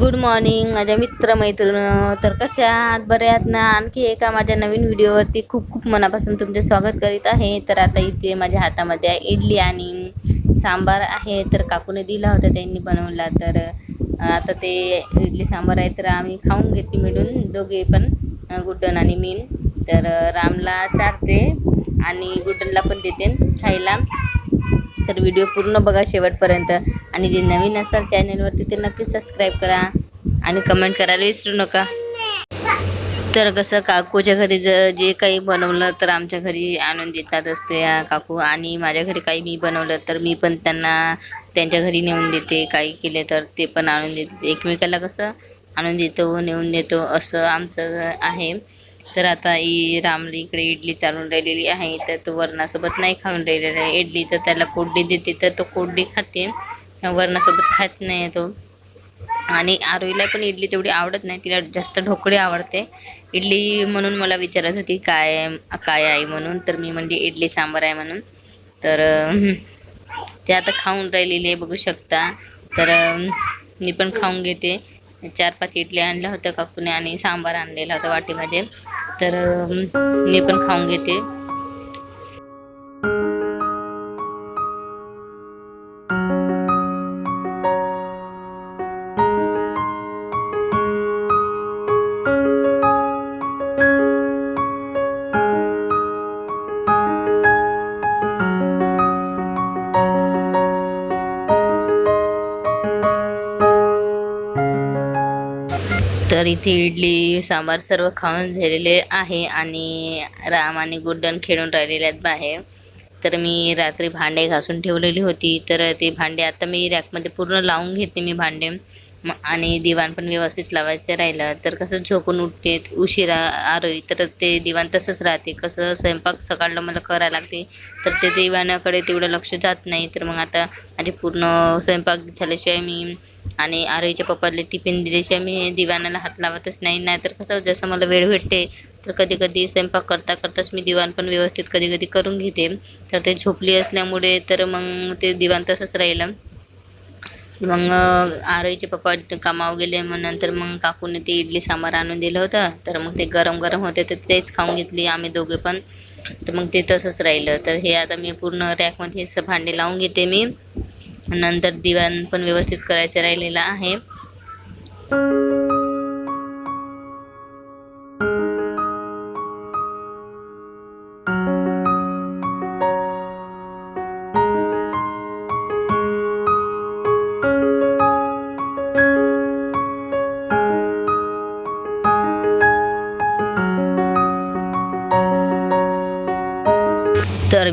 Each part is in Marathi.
गुड मॉर्निंग माझ्या मित्रमैत्रिणं तर कशा आहात? बरे आहात ना? आणखी एका माझ्या नवीन व्हिडिओवरती खूप खूप मनापासून तुमचे स्वागत करीत आहे. तर आता इथे माझ्या हातामध्ये आहे इडली आणि सांबार आहे. तर काकूने दिला होता त्यांनी बनवला. तर आता ते इडली सांबार आहे तर आम्ही खाऊन घेतली मिळून दोघे पण गुड्डन आणि मीन. तर रामला चारते आणि गुड्डनला पण देते खायला. तर व्हिडिओ पूर्ण बघा शेवटपर्यंत. आणि जे नवीन असाल चॅनलवरती ते नक्की सबस्क्राईब करा आणि कमेंट करायला विसरू नका. तर कसं काकूच्या घरी ज जे काही बनवलं तर आमच्या घरी आणून देतात असते काकू. आणि माझ्या घरी काही मी बनवलं तर मी पण त्यांना त्यांच्या घरी नेऊन देते. काही केले तर ते पण आणून देते. एकमेकाला कसं आणून देतो नेऊन देतो असं आमचं आहे. तर आता ई रामली इकडे इडली चालून राहिलेली आहे तर तो वरणासोबत नाही खाऊन राहिलेला आहे. इडली तर त्याला कोरडी देते तर तो कोरडी खाते. वरणासोबत खात नाही तो. आणि आरोईला पण इडली तेवढी आवडत नाही तिला जास्त ढोकळी आवडते. इडली म्हणून मला विचारत होती काय काय आहे म्हणून? तर मी म्हणली इडली सांबार आहे म्हणून. तर ते आता खाऊन राहिलेली आहे बघू शकता. तर मी पण खाऊन घेते. चार पाच इडल्या आणल्या होत्या काकूने आणि सांबार आणलेला होता वाटीमध्ये. तर मी पण खाऊन घेते. तर इथे इडली सांबार सर्व खाऊन झालेले आहे आणि राम आणि गुड्डन खेळून राहिलेले आहेत बाहेर. तर मी रात्री भांडे घासून ठेवलेली होती. तर ते भांडे आता मी रॅकमध्ये पूर्ण लावून घेते मी भांडे. आणि दिवाण पण व्यवस्थित लावायचं राहिलं. तर कसं झोपून उठते उशिरा आरोही तर ते दिवाण तसंच राहते. कसं स्वयंपाक सकाळला मला करायला लागते. तर ते दिवाणाकडे तेवढं लक्ष जात नाही. तर मग आता माझे पूर्ण स्वयंपाक झाल्याशिवाय मी आणि आरोहीच्या पप्पाला टिफिन दिल्याशिवाय मी दिवाणाला हात लावतच नाही. नाहीतर कसं जसं मला वेळ भेटते तर कधी कधी स्वयंपाक करता करताच मी दिवाण पण व्यवस्थित कधी कधी करून घेते. तर ते झोपली असल्यामुळे तर मग ते दिवाण तसंच राहिलं. मग आरोईचे पप्पा कामावर गेले मग नंतर मग काकूने ते इडली सांबार आणून दिलं होतं. तर मग ते गरम गरम होते तर तेच खाऊन घेतली आम्ही दोघे पण. तर मग ते तसंच राहिलं. तर हे आता मी पूर्ण रॅकमध्ये हे भांडे लावून घेते मी. नंतर दिवाण पण व्यवस्थित करायचं राहिलेलं आहे.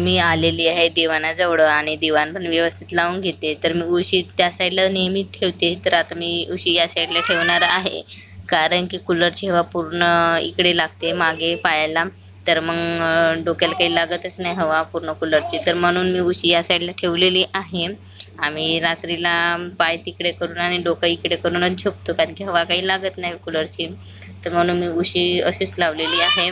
मी आलेली आहे दिवाणाजवळ आणि दिवाण पण व्यवस्थित लावून घेते. तर मी उशी त्या साईडला नेहमी ठेवते. तर आता मी उशी या साईडला ठेवणार आहे. कारण की कूलरची हवा पूर्ण इकडे लागते मागे पायाला तर मग डोक्याला काही लागतच नाही हवा पूर्ण कूलरची तर म्हणून मी उशी या साईडला ठेवलेली आहे. आम्ही रात्रीला पाय तिकडे करून आणि डोकं इकडे करूनच झोपतो. कारण की हवा काही लागत नाही कूलरची तर म्हणून मी उशी अशीच लावलेली आहे.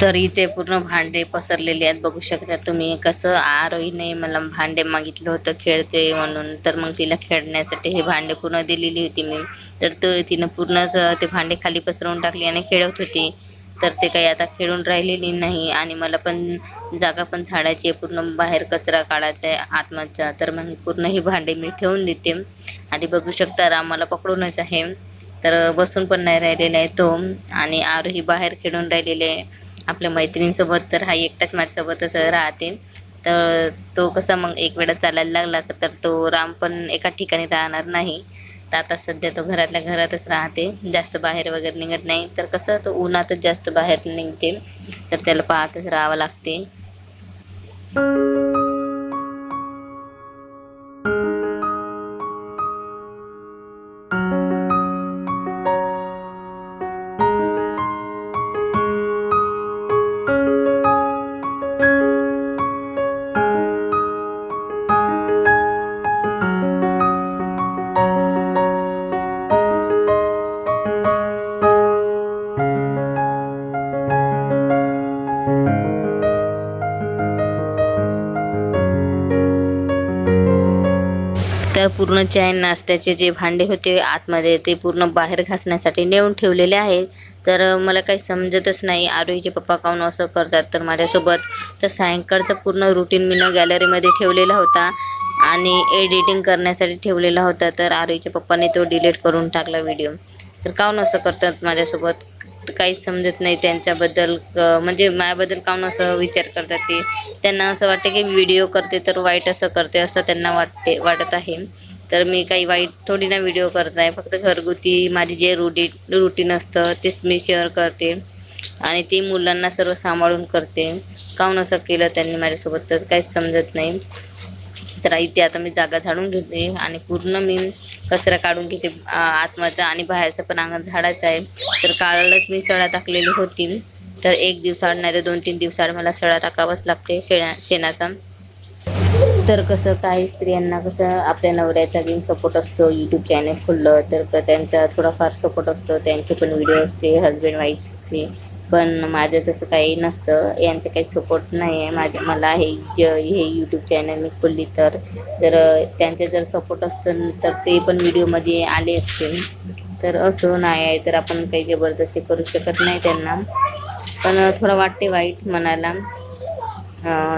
तर इथे पूर्ण भांडे पसरलेले आहेत. बघू शकता तुम्ही कसं आरोहीने मला भांडे मागितलं होतं खेळते म्हणून. तर मग तिला खेळण्यासाठी हे भांडे पूर्ण दिलेली होती मी. तर तो तिनं पूर्णच ते भांडे खाली पसरवून टाकली आणि खेळत होती. तर ते काही आता खेळून राहिलेली नाही आणि मला पण जागा पण झाडायची आहे. पूर्ण बाहेर कचरा काढायचा आहे आत्माचा तर मग पूर्ण ही भांडे मी ठेवून देते. आणि बघू शकता राम मला पकडूनच आहे. तर बसून पण नाही राहिलेला आहे तो. आणि आरोही बाहेर खेळून राहिलेले आहे. आपल्या मैत्रिणींसोबत तर हा एकटाच माझ्यासोबतच राहते. तर तो कसा मग एक वेळा चालायला लागला तर तो राम पण एका ठिकाणी राहणार नाही. तर आता सध्या तो घरातल्या घरातच राहते. जास्त बाहेर वगैरे निघत नाही. तर कसं तो उन्हातच जास्त बाहेर निघते. तर त्याला पाहतच राहावं लागते. तर पूर्ण चाय नाश्त्याचे जे भांडे होते आतमध्ये ते पूर्ण बाहेर घासण्यासाठी नेऊन ठेवलेले आहे तर मला काही समजतच नाही. आरोहीचे पप्पा काऊन असं करतात? तर माझ्यासोबत तर सायंकाळचं पूर्ण रुटीन मी न गॅलरीमध्ये ठेवलेला होता आणि एडिटिंग करण्यासाठी ठेवलेला होता. तर आरोहीच्या पप्पाने तो डिलीट करून टाकला व्हिडिओ तर काऊन असं करतात माझ्यासोबत? काहीच समजत नाही त्यांच्याबद्दल म्हणजे माझ्याबद्दल काहून असं विचार करतात ते. त्यांना असं वाटते की व्हिडिओ करते तर वाईट असं करते असं त्यांना वाटते वाटत आहे. तर मी काही वाईट थोडी ना व्हिडिओ करत आहे. फक्त घरगुती माझी जे रुटी रुटीन असतं तेच मी शेअर करते. आणि ती मुलांना सर्व सांभाळून करते. काहून असं केलं त्यांनी माझ्यासोबत तर काहीच समजत नाही. तर इथे आता मी जागा झाडून घेते आणि पूर्ण मी कचरा काढून घेते आत्माचा आणि बाहेरचं पण अंगण झाडायचं आहे. तर काळालाच मी सडा टाकलेली होती. तर एक दिवसाआड नाही तर दोन तीन दिवसाआड मला सळा टाकावाच लागते शेणा शेणाचा. तर कसं काही स्त्रियांना कसं आपल्या नवऱ्याचा बिन सपोर्ट असतो यूट्यूब चॅनल खुललं तर क- त्यांचा थोडाफार सपोर्ट असतो त्यांचे पण व्हिडिओ असते हजबंड वाईफचे पण माझं तसं काही नसतं. यांचं काही सपोर्ट नाही आहे माझ्या मला हे ज हे यूट्यूब चॅनल मी खोलली तर जर त्यांचे जर सपोर्ट असतं तर ते पण व्हिडिओमध्ये आले असते तर असं नाही आहे. तर आपण काही जबरदस्ती करू शकत नाही त्यांना. पण थोडं वाटते वाईट मनाला.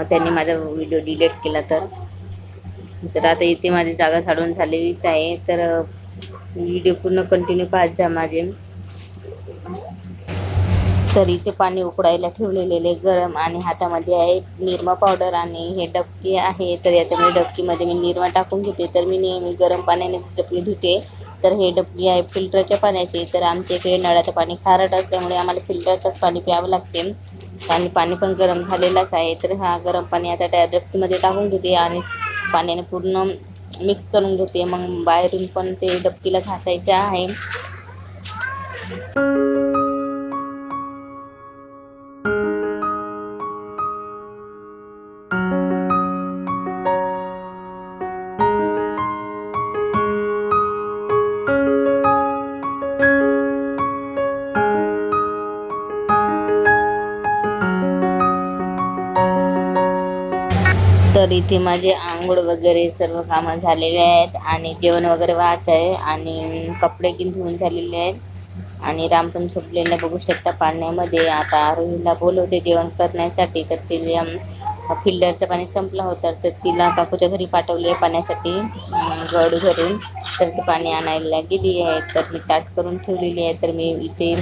त्यांनी माझा व्हिडिओ डिलीट केला तर. तर आता इथे माझी जागा साडून झालेलीच आहे. तर व्हिडिओ पूर्ण कंटिन्यू पाहत जा माझे. तर इथे पाणी उकडायला ठेवलेले गरम आणि हातामध्ये आहे निरमा पावडर आणि हे डबकी आहे. तर याच्यामुळे डबकीमध्ये मी निरमा टाकून घेते. तर मी नेहमी गरम पाण्याने डबकी धुते. तर हे डबकी आहे फिल्टरच्या पाण्याची. तर आमच्या इकडे नळाचं पाणी खारट असल्यामुळे आम्हाला फिल्टरचंच पाणी प्यावं लागते. आणि पाणी पण गरम झालेलंच आहे. तर हा गरम पाणी आता त्या डबकीमध्ये टाकून घेते आणि पाण्याने पूर्ण मिक्स करून घेते. मग बाहेरून पण ते डबकीला घासायचं आहे. तर इथे माझे आंघोळ वगैरे सर्व कामं झालेले आहेत आणि जेवण वगैरे व्हायचं आहे आणि कपडे की धुवून झालेले आहेत. आणि रामपण झोपलेलं बघू शकता पाण्यामध्ये. आता आरोहीला बोलवते जेवण करण्यासाठी तर तिला फिल्टरचं पाणी संपलं होतं तर तिला काकूच्या घरी पाठवले आहे पाण्यासाठी अं, गड घरून तर ते पाणी आणायला गेली आहे तर मी ताट करून ठेवलेली आहे. तर मी इथे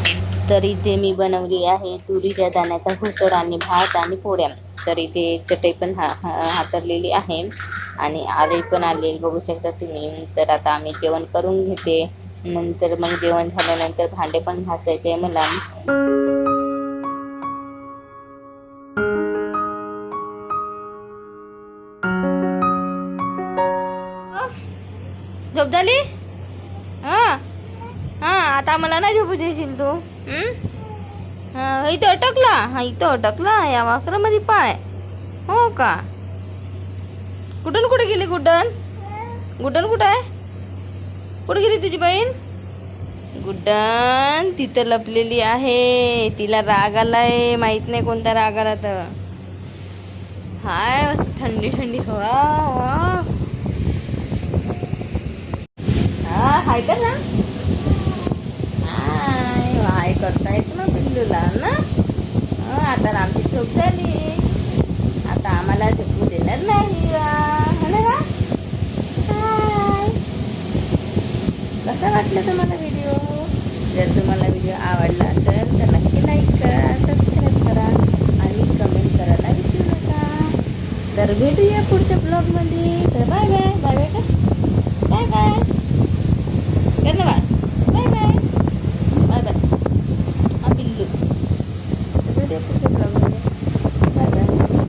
तर इथे मी बनवली आहे तुरीच्या दाण्याचा घुसड आणि भात आणि पोळ्या. तर इथे चटई पण हा हातरलेली आहे. आणि आले पण आले बघू शकता तुम्ही. तर आता आम्ही जेवण करून घेते. नंतर मग जेवण झाल्यानंतर भांडे पण घासायचे आहे मला. झोप झाली हा हा आता मला नाही झोपू देशील तू? हा इथं अटकला? हा इथं अटकला या वाकरामध्ये पाय. हो का? कुठून कुठे गेली गुड्डन? गुड्डन कुठं? आहे कुठे गेली तुझी बहीण? गुड्डन तिथं लपलेली आहे. तिला राग आलाय. माहीत नाही कोणता राग आला तर. हाय मस्त थंडी थंडी. हवा हा हाय तर ना हाय हाय करता येत ना? हो, आता आमची झोप झाली. आता आम्हाला झोपू देणार नाही हो ना कसा वाटला तुम्हाला व्हिडिओ जर तुम्हाला व्हिडिओ आवडला असेल तर नक्की लाईक करा सबस्क्राईब करा आणि कमेंट करायला विसरू नका. तर भेटूया पुढच्या ब्लॉगमध्ये तर बाय बाय बाय बाय का बाय बाय